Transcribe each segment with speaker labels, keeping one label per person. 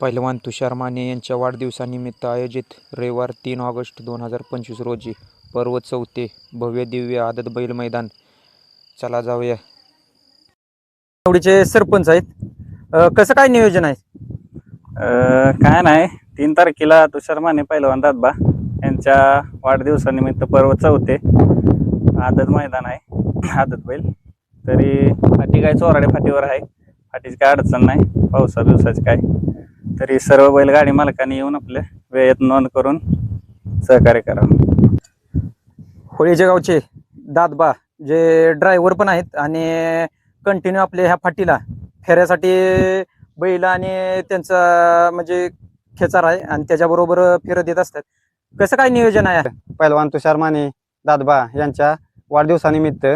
Speaker 1: पैलवान तुषार माने यांच्या वाढदिवसानिमित्त आयोजित रविवार तीन ऑगस्ट दोन हजार पंचवीस रोजी पर्व चौथे भव्य दिव्य आदत बैल मैदान. चला जाऊया.
Speaker 2: आवडीचे सरपंच आहेत. कसं काय नियोजन आहे?
Speaker 3: अ, काय नाही. तीन तारखेला तुषार माने पहिलवान दादबा यांच्या वाढदिवसानिमित्त पर्व चौथे आदत मैदान आहे. आदत बैल. तरी फाटी काय चोराडे फाटीवर आहे. फाटीची काय अडचण नाही. पावसा दिवसाची काय. तरी सर्व बैलगाडी मालकांनी येऊन आपले वेळेत नोंद करून सहकार्य करावं
Speaker 2: होळीच्या गावचे दादबा जे ड्रायव्हर पण आहेत आणि कंटिन्यू आपल्या ह्या फाटीला फेऱ्यासाठी बैल आणि त्यांचा म्हणजे खेचार आहे आणि त्याच्याबरोबर फेरत देत असतात. कसं काय नियोजन आहे?
Speaker 4: पैलवान तुषार माने दादबा यांच्या वाढदिवसानिमित्त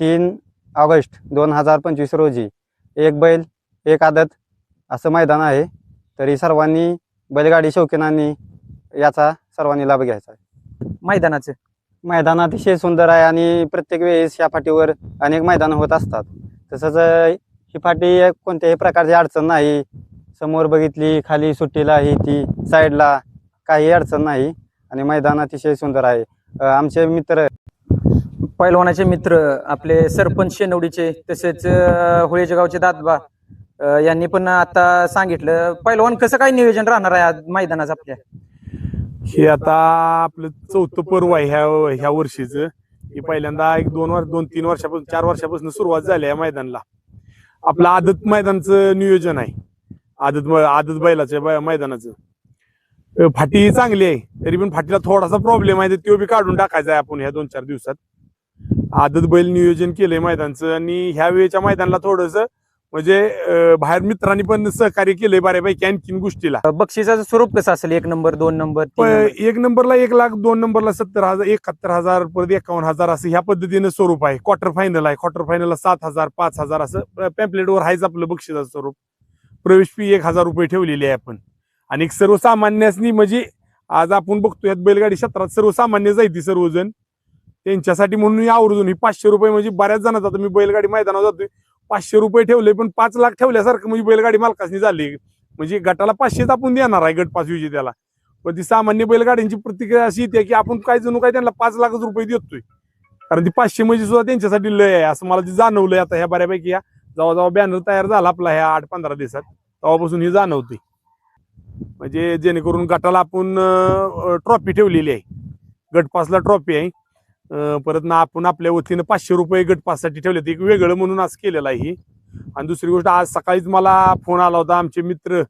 Speaker 4: तीन ऑगस्ट दोन हजार पंचवीस रोजी एक बैल एक आदत असं मैदान आहे. तरी सर्वांनी बैलगाडी शौकीनांनी याचा सर्वांनी लाभ घ्यायचा. आहे
Speaker 2: मैदानाचं.
Speaker 4: मैदान अतिशय सुंदर आहे आणि प्रत्येक वेळेस या फाटीवर अनेक मैदानं होत असतात. तसंच अं, ही फाटी कोणत्याही प्रकारची अडचण नाही. समोर बघितली खाली सुट्टीला ही ती साईडला काही अडचण नाही आणि मैदान अतिशय सुंदर आहे. अं, आमचे मित्र
Speaker 2: पैलवानाचे मित्र आपले सरपंच शेनवडीचे तसेच अं, होळीच्या गावचे दादबा अं, यांनी पण आता सांगितलं पहिलवान कसं काय नियोजन राहणार आहे आज मैदानाचं आपल्या?
Speaker 5: हे आता आपलं चौथं पर्व आहे ह्या ह्या वर्षीचं. हे पहिल्यांदा एक दोन वर्ष दोन तीन वर्षापासून चार वर्षापासून सुरुवात झाली आहे मैदानला. आपलं आदत मैदानचं नियोजन आहे. आदत आदत बैलाचं बै- मैदानाचं. अं, फाटी चांगली आहे तरी पण फाटीला थोडासा प्रॉब्लेम आहे तो बी काढून टाकायचा आहे आपण ह्या दोन चार दिवसात. आदत बैल नियोजन केलंय मैदानचं आणि ह्या वेळेच्या मैदानाला थोडस म्हणजे बाहेर मित्रांनी पण सहकार्य केलंय बऱ्यापैकी आणखीन गोष्टीला.
Speaker 2: बक्षिसाचं स्वरूप कसं असेल? एक नंबर दोन नंबर?
Speaker 5: एक नंबरला एक लाख दोन नंबरला सत्तर हजार एकाहत्तर हजार परत एकावन्न हजार असं ह्या पद्धतीनं स्वरूप आहे. क्वार्टर फायनल आहे. क्वार्टर फायनलला सात हजार पाच हजार असं पॅम्पलेटवर आहेच आपलं बक्षिसाचं स्वरूप. प्रवेश फी एक हजार रुपये ठेवलेली आहे आपण. आणि सर्वसामान्यासनी म्हणजे आज आपण बघतो यात बैलगाडी क्षेत्रात सर्वसामान्य जायती सर्वजण. त्यांच्यासाठी म्हणून आवर्जून ही पाचशे रुपये म्हणजे बऱ्याच जणांचा. मी बैलगाडी मैदानावर जातोय. पाचशे रुपये ठेवले पण पाच लाख ठेवल्यासारखं म्हणजे बैलगाडी मालकासनी झाली. म्हणजे गटाला पाचशेच आपण देणार आहे गट पाच विजेत्याला. पण ती सामान्य बैलगाड्यांची प्रतिक्रिया अशी येते की आपण काय जणू काय त्यांना पाच लाखच रुपये देतोय. कारण ती पाचशे म्हणजे सुद्धा त्यांच्यासाठी लय आहे असं मला ते जाणवलंय आता ह्या बऱ्यापैकी या. जेव्हा जेव्हा बॅनर तयार झाला आपला ह्या आठ पंधरा दिवसात तेव्हापासून ही जाणवते म्हणजे जेणेकरून गटाला आपण ट्रॉफी ठेवलेली आहे. गटपासला ट्रॉफी आहे. परत ना आपण आपल्या वतीनं पाचशे रुपये गट पाससाठी ठेवले होते एक वेगळं म्हणून आज केलेलं आहे आणि दुसरी गोष्ट आज सकाळीच मला फोन आला होता. आमचे मित्र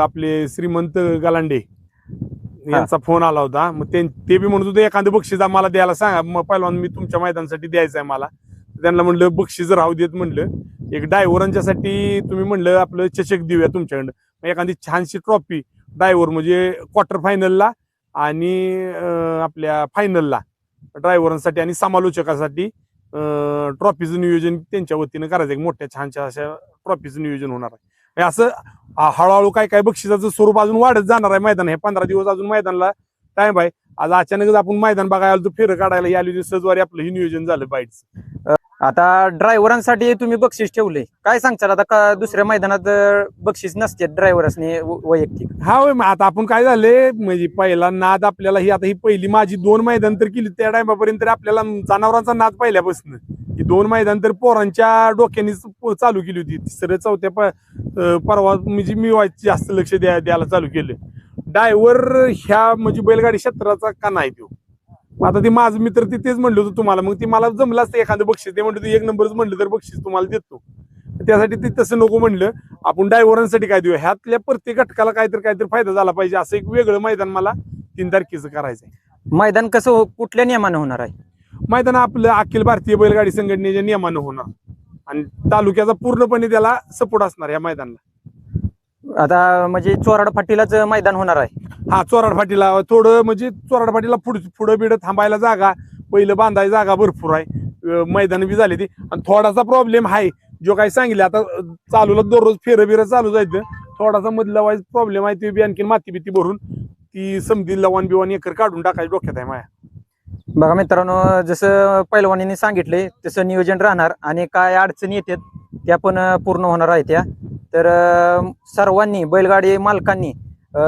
Speaker 5: आपले श्रीमंत गलांडे यांचा फोन आला होता. मग ते ते बी म्हणत होते एखादं बक्षीस आम्हाला द्यायला सांगा. मग पहिलवान मी तुमच्या मैदानासाठी द्यायचं आहे मला. त्यांना म्हणलं बक्षीस राहू देत म्हणलं. एक डायव्हरांच्यासाठी तुम्ही म्हणलं आपलं चषक देऊया तुमच्याकडं मग एखादी छानशी ट्रॉफी ड्रायव्हर म्हणजे क्वार्टर फायनलला आणि आपल्या फायनलला ड्रायव्हरांसाठी आणि समालोचकासाठी ट्रॉफीचं नियोजन त्यांच्या वतीनं करायचं. एक मोठ्या छानशा अशा ट्रॉफीचं नियोजन होणार आहे. असं हळूहळू काय काय बक्षिसाचं स्वरूप अजून वाढत जाणार आहे मैदान. हे पंधरा दिवस अजून मैदानाला टाइम आहे. आज अचानकच आपण मैदान बघायला आलो फेरं काढायला या सजवारी आपलं हे नियोजन झालं बाईटचं
Speaker 2: आता ड्रायव्हरांसाठी तुम्ही बक्षीस ठेवले काय सांगचाल आता का दुसऱ्या मैदानात बक्षीस नसते ड्रायव्हरसने वैयक्तिक?
Speaker 5: हा होय मग आता आपण काय झाले म्हणजे पहिला नाद आपल्याला ही आता ही पहिली माझी दोन मैदान तर केली त्या टायमापर्यंत तरी आपल्याला जनावरांचा नाद पहिल्यापासून. ही दोन मैदान तर पोरांच्या डोक्यानेच प- चालू केली होती. तिसरं चौथ्या प- अं, परवा म्हणजे मी व्हायचं जास्त लक्ष द्या द्यायला चालू केलं. डायव्हर ह्या म्हणजे बैलगाडी क्षेत्राचा का नाही तो? आता ते माझं मित्र ते तेच म्हणलं होतं तुम्हाला. मग ते मला जमलं असतं एखादं बक्षीस. ते म्हणलं एक नंबरच म्हणलं तर बक्षीस तुम्हाला देतो. त्यासाठी ते तसं नको म्हणलं. आपण डायव्हरांसाठी काय देऊ? ह्यातल्या प्रत्येक घटकाला काहीतरी काहीतरी फायदा झाला पाहिजे. असं एक वेगळं मैदान मला तीन तारखेचं करायचं आहे
Speaker 2: मैदान कसं हो- कुठल्या नियमानं होणार आहे?
Speaker 5: मैदान आपलं अखिल भारतीय बैलगाडी संघटनेच्या नियमानं होणार. आणि तालुक्याचा पूर्णपणे त्याला सपोर्ट असणार या मैदानाला.
Speaker 2: आता म्हणजे चोराड फाटीलाच मैदान होणार आहे.
Speaker 5: हा चोराड फाटीला थोडं म्हणजे चोराड फाटीला पुढं पुढं बिडं थांबायला जागा पहिलं बांधायला जागा भरपूर आहे. मैदान बी झाली ती. आणि थोडासा प्रॉब्लेम आहे. जो काही सांगितलं आता चालूला दररोज फेरं बिरं चालू जायचं. थोडासा मधला वाईज प्रॉब्लेम आहे ते बी आणखीन माती बिती भरून ती समधी लवान बिवान एकर काढून टाकायची डोक्यात आहे माया.
Speaker 2: बघा मित्रांनो जसं पैलवानीने सांगितले तसं नियोजन राहणार आणि काय अडचणी येतात त्या पण पूर्ण होणार आहेत त्या. तर सर्वांनी बैलगाडी मालकांनी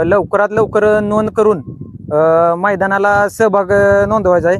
Speaker 2: लवकरात लवकर नोंद करून मैदानाला सहभाग नोंदवायचा आहे.